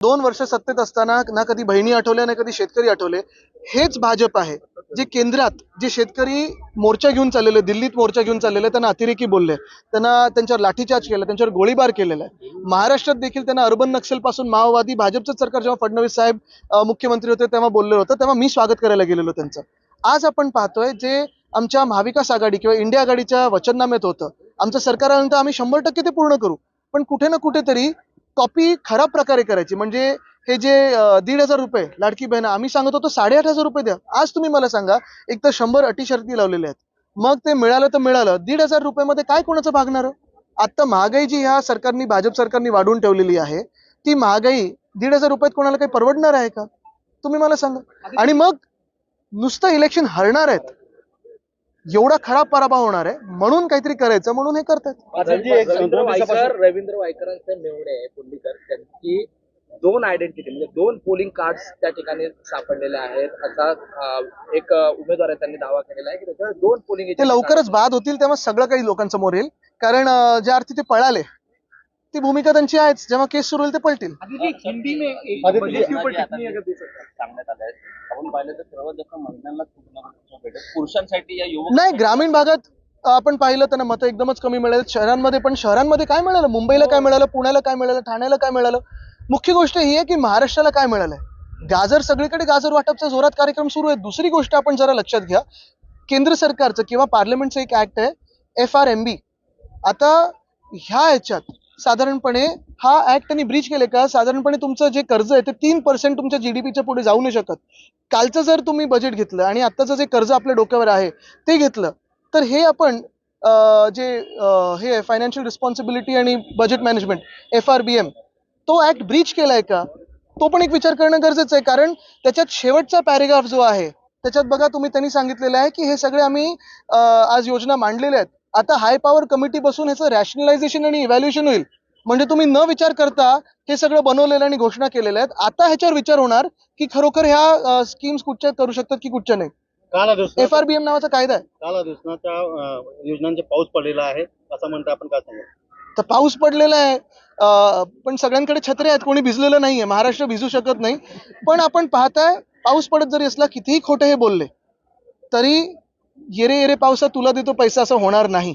दोन वर्ष सत्तेत असताना ना कधी बहिणी आठवल्या ना कधी शेतकरी आठवले. हेच भाजप आहे जे केंद्रात जे शेतकरी मोर्चा घेऊन चाललेले दिल्लीत मोर्चा घेऊन चाललेले त्यांना अतिरेकी बोलले. त्यांना त्यांच्यावर लाठीचार्ज केला त्यांच्यावर गोळीबार केलेला आहे. महाराष्ट्रात देखील त्यांना अर्बन नक्षलपासून माओवादी भाजपचं सरकार जेव्हा फडणवीस साहेब मुख्यमंत्री होते तेव्हा बोलले होतं तेव्हा मी स्वागत करायला गेलेलो त्यांचं. आज आपण पाहतोय जे आमच्या महाविकास आघाडी किंवा इंडिया आघाडीच्या वचननाम्यात होतं. आमचं सरकार आल्यानंतर आम्ही शंभर टक्के ते पूर्ण करू. पण कुठे ना कुठेतरी कॉपी खराब प्रकारे करायची. म्हणजे हे जे दीड हजार रुपये लाडकी बहीण आम्ही सांगत होतो साडेआठ हजार रुपये द्या. आज तुम्ही मला सांगा एक तर शंभर अटी शर्ती लावलेल्या आहेत. मग ते मिळालं तर मिळालं. दीड हजार रुपयामध्ये काय कोणाचं भागणार? आता महागाई जी ह्या सरकारनी भाजप सरकारनी वाढवून ठेवलेली आहे ती महागाई दीड हजार रुपयात कोणाला काही परवडणार आहे का? तुम्ही मला सांगा. आणि मग नुसतं इलेक्शन हरणार आहेत. एवढा खराब पराभव होणार आहे म्हणून काहीतरी करायचं म्हणून हे करतात. रवी- रवींद्र वायकर रवींद्र वायकरांचे मेवणे पुंडीकर त्यांची दोन आयडेंटिटी म्हणजे दोन पोलिंग कार्ड त्या ठिकाणी सापडलेले आहेत. असा एक उमेदवार आहे त्यांनी दावा केलेला आहे की त्याच्यावर दोन पोलिंग ते लवकरच बाद होतील तेव्हा सगळं काही लोकांसमोर येईल. कारण ज्या अर्थी ते पळाले ती भूमिका त्यांची आहेच. जेव्हा केस सुरू होईल ते हिंदी है. तर युवक नाही ग्रामीण भागात आपण पाहिलं त्यांना मतं एकदमच कमी मिळाले. शहरांमध्ये पण शहरांमध्ये काय मिळालं? मुंबईला काय मिळालं? पुण्याला काय मिळालं? ठाण्याला काय मिळालं? मुख्य गोष्ट ही आहे की महाराष्ट्राला काय मिळालंय गाजर सगळीकडे गाजर वाटपचा जोरात कार्यक्रम सुरू आहे. दुसरी गोष्ट आपण जरा लक्षात घ्या. केंद्र सरकारचं किंवा पार्लमेंटचं एक ऍक्ट आहे एफ आर एम बी आता ह्या ह्याच्यात साधारणपणे हा ऍक्ट त्यांनी ब्रीच केले का? साधारणपणे तुमचं जे कर्ज आहे ते तीन पर्सेंट तुमच्या जी डी पीच्या पुढे जाऊ नाही शकत. कालचं जर तुम्ही बजेट घेतलं आणि आत्ताचं जे कर्ज आपल्या डोक्यावर आहे ते घेतलं तर हे आपण जे हे फायनान्शियल रिस्पॉन्सिबिलिटी आणि budget management F R B M तो ऍक्ट ब्रीच केला आहे का? तो पण एक विचार करणं गरजेचं आहे कारण त्याच्यात शेवटचा पॅरेग्राफ जो आहे त्याच्यात बघा तुम्ही त्यांनी सांगितलेलं आहे की हे सगळे आम्ही आज योजना मांडलेल्या आहेत. आता हाय पॉवर कमिटी बसून ह्याचं रॅशनलायझेशन आणि इव्हॅल्युएशन होईल. म्हणजे तुम्ही न विचार करता हे सगळं बनवलेलं आणि घोषणा केलेल्या आहेत. आता ह्याच्यावर विचार होणार की खरोखर ह्या स्कीम्स कुठच्या करू शकतात की कुठच्या नाही? एफ आर बी एम नावाचा कायदा आहे. काल योजनांचा पाऊस पडलेला आहे असं म्हणता आपण काय सांगू? तर पाऊस पडलेला आहे. पण सगळ्यांकडे छत्रे आहेत. कोणी भिजलेलं नाहीये. महाराष्ट्र भिजू शकत नाही. पण आपण पाहताय पाऊस पडत जरी असला कितीही खोटे हे बोलले तरी येरे येरे पावसा तुला देतो पैसा असं होणार नाही.